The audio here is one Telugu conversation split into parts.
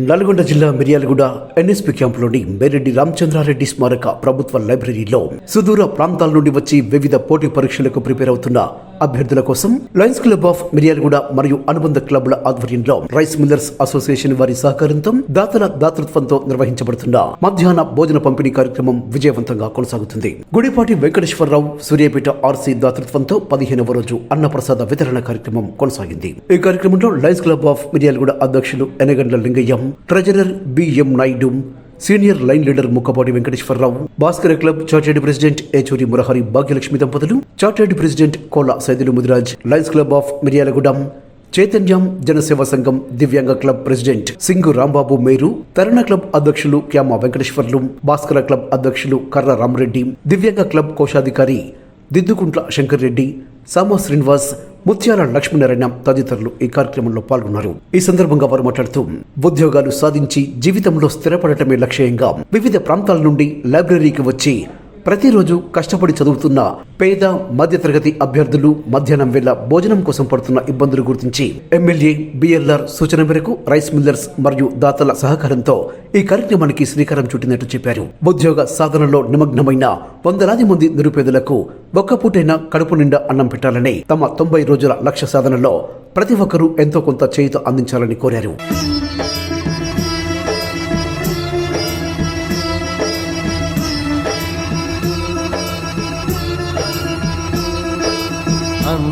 నల్గొండ జిల్లా మిర్యాలగూడ ఎన్ఎస్పి క్యాంపులోని మేరెడ్డి రామచంద్రారెడ్డి స్మారక ప్రభుత్వ లైబ్రరీలో సుదూర ప్రాంతాల నుండి వచ్చి వివిధ పోటీ పరీక్షలకు ప్రిపేర్ అవుతున్న అభ్యర్థుల కోసం లయన్స్ క్లబ్ ఆఫ్ మిర్యాలగూడ మరియు అనుబంధ క్లబ్ల ఆధ్వర్యంలో రైస్ మిల్లర్స్ అసోసియేషన్ వారి సహకారంతో దాతల దాతృత్వంతో నిర్వహించబడుతున్న మధ్యాహ్న భోజన పంపిణీ కార్యక్రమం విజయవంతంగా కొనసాగుతుంది. గుడిపాటి వెంకటేశ్వరరావు సూర్యాపేట ఆర్సీ దాతృత్వంతో పదిహేనవ రోజు అన్నప్రసాద వితరణ కార్యక్రమం కొనసాగింది. ఈ కార్యక్రమంలో లయన్స్ క్లబ్ ఆఫ్ మిర్యాలగూడ అధ్యక్షులు Enagandla Lingayyam treasurer BM Naidu senior line leader Mukkapati Venkateswararao Bhaskar club chartered president Yechuri Murahari Bhagyalakshmi దంపతులు chartered president Kola Saidulu Mudiraj lions club of Miryalagudem చైతన్యం జనసేవ సంఘం దివ్యాంగ క్లబ్ ప్రెసిడెంట్ సింగు రాంబాబు మేరు తరుణ క్లబ్ అధ్యక్షులు క్యామ వెంకటేశ్వర్లు భాస్కర క్లబ్ అధ్యక్షులు కర్ర రామరెడ్డి దివ్యాంగ క్లబ్ కోశాధికారి దిద్దుకుంట్ల శంకర్ రెడ్డి సామా శ్రీనివాస్ ముత్యాల లక్ష్మీనారాయణ తదితరులు ఈ కార్యక్రమంలో పాల్గొన్నారు. ఈ సందర్భంగా వారు మాట్లాడుతూ ఉద్యోగాలు సాధించి జీవితంలో స్థిరపడటమే లక్ష్యంగా వివిధ ప్రాంతాల నుండి లైబ్రరీకి వచ్చి ప్రతిరోజు కష్టపడి చదువుతున్న పేద మధ్యతరగతి అభ్యర్థులు మధ్యాహ్నం వేళ భోజనం కోసం పడుతున్న ఇబ్బందులు గుర్తించి ఎమ్మెల్యే బిఎల్ఆర్ సూచన మేరకు రైస్ మిల్లర్స్ మరియు దాతల సహకారంతో ఈ కార్యక్రమానికి శ్రీకారం చుట్టినట్టు చెప్పారు. ఉద్యోగ సాధనలో నిమగ్నమైన వందలాది మంది నిరుపేదలకు ఒక్క పూటైనా కడుపు నిండా అన్నం పెట్టాలని తమ తొంభై రోజుల లక్ష్య సాధనలో ప్రతి ఒక్కరూ ఎంతో కొంత చేయుత అందించాలని కోరారు.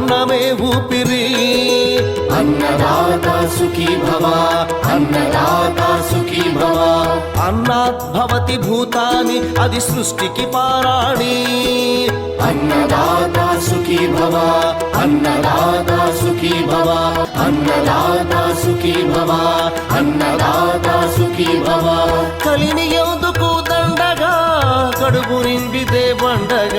అన్నమే ఊపిరి. అన్నదాత సుఖీ భవ అన్నదాత సుఖీ భవ. అన్నాత్ భవతి భూతాని అది సృష్టికి పారాణి. అన్నదాత సుఖీ భవ అన్నదాత సుఖీ భవ. అన్నదాత సుఖీ భవ అన్నదాత సుఖీ భవ. కలిని ఎందుకు దండగా కడుపు నింపితే పండగ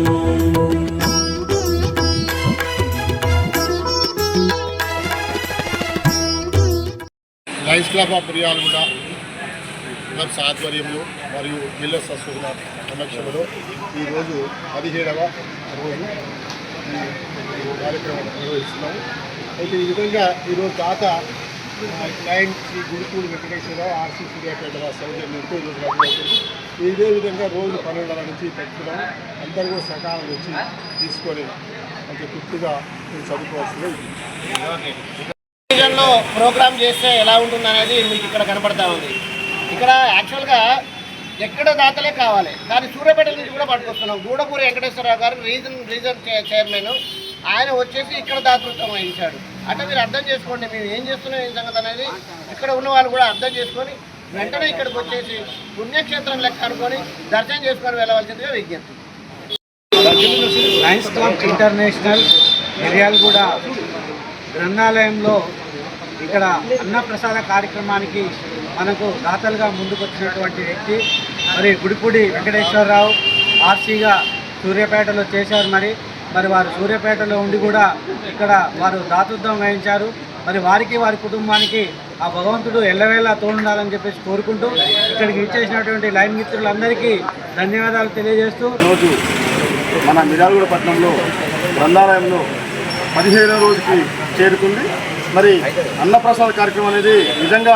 lions club of Miryalaguda clubs ఆధ్వర్యంలో మరియు జిల్లా అసోసియేషన్ సమక్షంలో ఈరోజు పదిహేడవ రోజు ఈ కార్యక్రమం నిర్వహిస్తున్నాము. అయితే ఈ విధంగా ఈరోజు తాత ఆ, శ్రీ గుడిపూడి వెంకటేశ్వరరావు ఆర్సీ సూర్యాపేట సౌజన్యంతో ఈరోజు రద్దు ఇదే విధంగా రోజు పన్నెండున్నర నుంచి పెట్టుకున్నాం. అందరూ కూడా సకాలం వచ్చి తీసుకొని కొంచెం తృప్తిగా మీరు చదువుకోవాల్సిందే ప్రోగ్రామ్ చేస్తే ఎలా ఉంటుంది అనేది మీకు ఇక్కడ కనపడతా ఉంది. ఇక్కడ యాక్చువల్గా ఎక్కడ దాతలే కావాలి. కానీ సూర్యాపేట నుంచి కూడా పట్టుకొస్తున్నాం. గూడపూరి వెంకటేశ్వరరావు గారు రీజన్ రీజన్ చైర్మన్. ఆయన వచ్చేసి ఇక్కడ దాతృత్వం వహించాడు. అంటే మీరు అర్థం చేసుకోండి మేము ఏం చేస్తున్నాం ఏం సంగతి అనేది ఇక్కడ ఉన్న వాళ్ళు కూడా అర్థం చేసుకొని వెంటనే ఇక్కడికి వచ్చేసి పుణ్యక్షేత్రం లెక్క అనుకొని దర్శనం చేసుకొని వెళ్ళవలసిందిగా విజ్ఞప్తి. లయన్స్ క్లబ్ ఇంటర్నేషనల్ మిర్యాలగూడ గ్రంథాలయంలో ఇక్కడ అన్నప్రసాద కార్యక్రమానికి మనకు దాతలుగా ముందుకొచ్చినటువంటి వ్యక్తి మరి గుడిపూడి వెంకటేశ్వరరావు ఆర్సీగా సూర్యాపేటలో చేశారు మరి. మరి వారు సూర్యాపేటలో ఉండి కూడా ఇక్కడ వారు దాతృత్వం వహించారు. మరి వారికి వారి కుటుంబానికి ఆ భగవంతుడు ఎల్లవేళ తోడుండాలని చెప్పేసి కోరుకుంటూ ఇక్కడికి ఇచ్చేసినటువంటి లైన్ మిత్రులందరికీ ధన్యవాదాలు తెలియజేస్తూ రోజు మన మిర్యాలగూడ పట్నంలో గ్రంథాలయంలో పదిహేనో రోజుకి చేరుకుంది. మరి అన్నప్రసాద కార్యక్రమం అనేది నిజంగా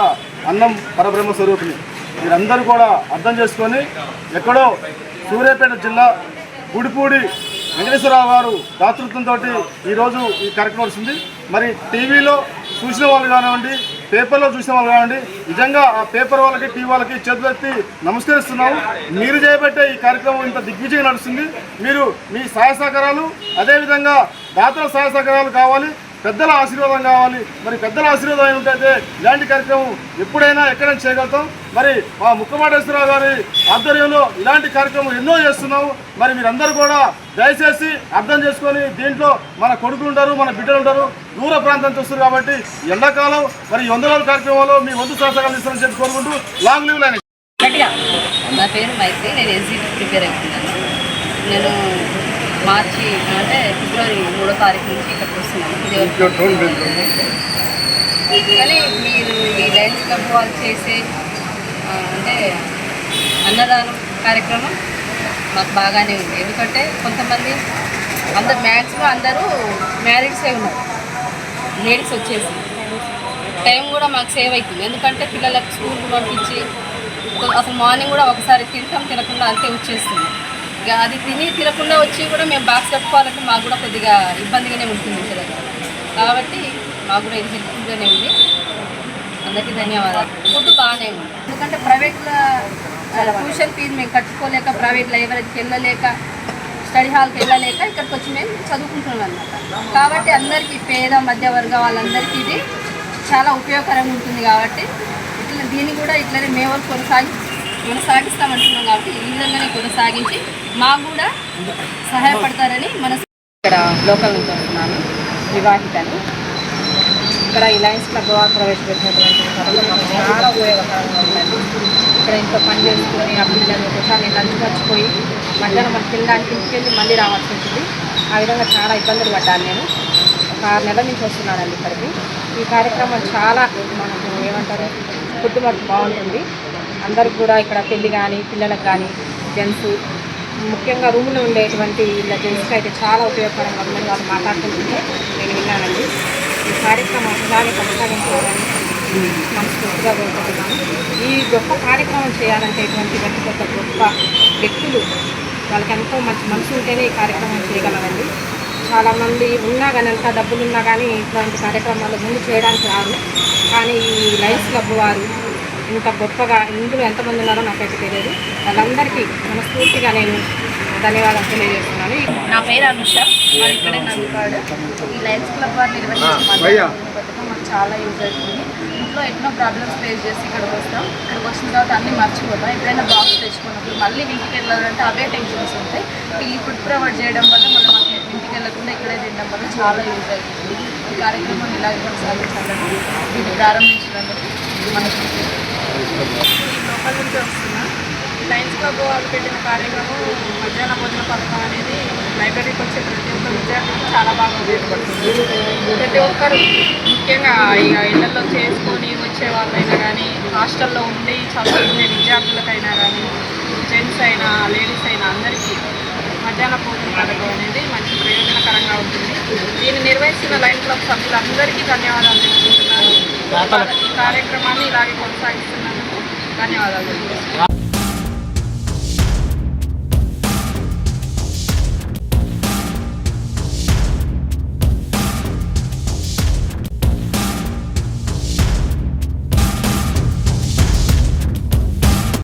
అన్నం పరబ్రహ్మ స్వరూపిణి. మీరందరూ కూడా అర్థం చేసుకొని ఎక్కడో సూర్యాపేట జిల్లా గుడిపూడి వెంకటేశ్వరరావు గారు దాతృత్వంతో ఈరోజు ఈ కార్యక్రమం వస్తుంది మరి టీవీలో చూసిన వాళ్ళు కానివ్వండి పేపర్లో చూసిన వాళ్ళు కానివ్వండి నిజంగా ఆ పేపర్ వాళ్ళకి టీవీ వాళ్ళకి చేతులెత్తి నమస్కరిస్తున్నాము. మీరు చేపట్టే ఈ కార్యక్రమం ఇంత దిగ్విజయం నడుస్తుంది. మీరు మీ సహాయ సహకారాలు అదేవిధంగా దాతల సహాయ సహకారాలు కావాలి. పెద్దల ఆశీర్వాదం కావాలి. మరి పెద్దల ఆశీర్వాదం ఏమిటైతే ఇలాంటి కార్యక్రమం ఎప్పుడైనా ఎక్కడైనా చేయగలుగుతాం. మరి మా ముక్కమాటేశ్వరరావు గారి ఆధ్వర్యంలో ఇలాంటి కార్యక్రమం ఎన్నో చేస్తున్నాము. మరి మీరందరూ కూడా దయచేసి అర్థం చేసుకొని దీంట్లో మన కొడుకులు ఉంటారు మన బిడ్డలు ఉంటారు దూర ప్రాంతం చూస్తారు వస్తారు కాబట్టి ఎండాకాలం మరి వందల వంద రోజుల కార్యక్రమంలో మీ వంతు సహకారాలు ఇస్తారని చెప్పి కోరుకుంటూ లాంగ్ లీవ్ లైన్. నా పేరు మైత్రి నేను ఎస్జీకి ప్రిపేర్ అవుతున్నాను. నేను మార్చి అంటే ఫిబ్రవరి మూడో తారీఖు నుంచి ఇక్కడికి వస్తున్నాను ఇది కానీ మీరు ఈ లయన్స్ క్లబ్ వాళ్ళు చేసే అంటే అన్నదానం కార్యక్రమం మాకు బాగానే ఉంది. ఎందుకంటే కొంతమంది అందరు మ్యాక్సిమం అందరూ మ్యారీడ్సే ఉన్నారు. లేడీస్ వచ్చేసి టైం కూడా మాకు సేవ్ అవుతుంది. ఎందుకంటే పిల్లలకు స్కూల్కి పంపించి అసలు మార్నింగ్ కూడా ఒకసారి తింటాం తినకుండా అంతే వచ్చేస్తుంది. అది తిని తినకుండా వచ్చి కూడా మేము బాక్స్ కట్టుకోవాలంటే మాకు కూడా కొద్దిగా ఇబ్బందిగానే ఉంటుంది ఇంటి దగ్గర కాబట్టి మాకు కూడా ఇది హెల్ప్ఫుల్గానే ఉంది. అందరికీ ధన్యవాదాలు. ఫుడ్ బాగానే ఉంది. ఎందుకంటే ప్రైవేట్లో ట్యూషన్ ఫీజు మేము కట్టుకోలేక ప్రైవేట్ లైబ్రరీకి వెళ్ళలేక స్టడీ హాల్కి వెళ్ళలేక ఇక్కడికి వచ్చి మేము చదువుకుంటున్నాం అనమాట కాబట్టి అందరికీ పేద మధ్యవర్గ వాళ్ళందరికీ ఇది చాలా ఉపయోగకరంగా ఉంటుంది కాబట్టి ఇట్లా దీన్ని కూడా ఇట్లనే మేము కొనసాగి కొనసాగిస్తామంటున్నాం కాబట్టి ఈ విధంగానే కొనసాగించి మాకు కూడా సహాయపడతారని మన ఇక్కడ లోకల్ నుంచి వస్తున్నాను వివాహితని. ఇక్కడ ఈ లయన్స్ క్లబ్ ప్రవేశపెట్టినటువంటి చాలా ఉపయోగకరంగా ఉందండి. ఇక్కడ ఇంట్లో పని చేసుకొని ఆ పిల్లలు ఒకసారి లంచ్ మర్చిపోయి మధ్యాహ్నం మన పిల్లడానికి ఇంటికెళ్ళి మళ్ళీ రావాల్సి ఉంటుంది ఆ విధంగా చాలా ఇబ్బందులు పడ్డాను నేను. ఒక ఆరు నెలల నుంచి వస్తున్నానండి ఇక్కడికి. ఈ కార్యక్రమం చాలా మనకు ఏమంటారు ఫుడ్ మటుకు బాగుంటుంది. అందరికి కూడా ఇక్కడ పెళ్ళి కానీ పిల్లలకు కానీ జెంట్స్ ముఖ్యంగా రూమ్లో ఉండేటువంటి ఇలా జెంట్స్కి అయితే చాలా ఉపయోగకరంగా ఉందని వాళ్ళు మాట్లాడుతుంటే నేను విన్నానండి. ఈ కార్యక్రమం ఇలాగే కొనసాగించాలని మనస్ఫూర్తిగా కోరుకుంటున్నాను. ఈ గొప్ప కార్యక్రమం చేయాలంటే ఇటువంటి పెద్ద పెద్ద గొప్ప వ్యక్తులు వాళ్ళకి ఎంతో మంచి మనసు ఉంటేనే ఈ కార్యక్రమం చేయగలరండి. చాలామంది ఉన్నా కానీ ఎంత డబ్బులు ఉన్నా కానీ ఇట్లాంటి కార్యక్రమాలు ముందు చేయడానికి రారు. కానీ ఈ లైఫ్ క్లబ్ వారు ఇంత గొప్పగా ఇందులో ఎంతమంది ఉన్నారో నాకైతే తెలియదు. వాళ్ళందరికీ మనస్ఫూర్తిగా నేను ధన్యవాదాలు తెలియజేస్తున్నాను. నా పేరు అనుష. ఇక్కడే నందిపాడు ఈ లయన్స్ క్లబ్ వారు నిర్వహించిన పథకం మాకు చాలా యూజ్ అవుతుంది. ఇంట్లో ఎన్నో ప్రాబ్లమ్స్ ఫేస్ చేసి ఇక్కడికి వస్తాం. ఇక్కడికి వచ్చిన తర్వాత అన్నీ మర్చిపోతాం. ఎప్పుడైనా బాక్స్ తెచ్చుకున్నప్పుడు మళ్ళీ ఇంటికి వెళ్ళాలంటే అవే టెన్షన్స్ ఉంటాయి. ఈ ఫుడ్ ప్రొవైడ్ చేయడం వల్ల మనం ఇంటికి వెళ్ళకుండా ఇక్కడే తినడం వల్ల చాలా యూజ్ అవుతుంది. ఈ కార్యక్రమం ఇలాగే కొనసాగించాలని దీన్ని ప్రారంభించినందుకు మనకి లోపల నుంచి వస్తున్నా. లయన్స్ క్లబ్ వాళ్ళు పెట్టిన కార్యక్రమం మధ్యాహ్న భోజన పథకం అనేది లైబ్రరీకి వచ్చే ప్రతి ఒక్క విద్యార్థికి చాలా బాగా ఉపయోగపడుతుంది. ప్రతి ఒక్కరు ముఖ్యంగా ఇక ఇళ్ళలో చేసుకొని వచ్చే వాళ్ళైనా కానీ హాస్టల్లో ఉండి చదువుకునే విద్యార్థులకైనా కానీ జెంట్స్ అయినా లేడీస్ అయినా అందరికీ మధ్యాహ్న భోజన పథకం అనేది మంచి ప్రయోజనకరంగా ఉంటుంది. దీన్ని నిర్వహిస్తున్న లైన్ క్లబ్ సభ్యులందరికీ ధన్యవాదాలు తెలుపుకుంటున్నాను. ఈ కార్యక్రమాన్ని ఇలాగే కొనసాగిస్తున్నందుకు ధన్యవాదాలు.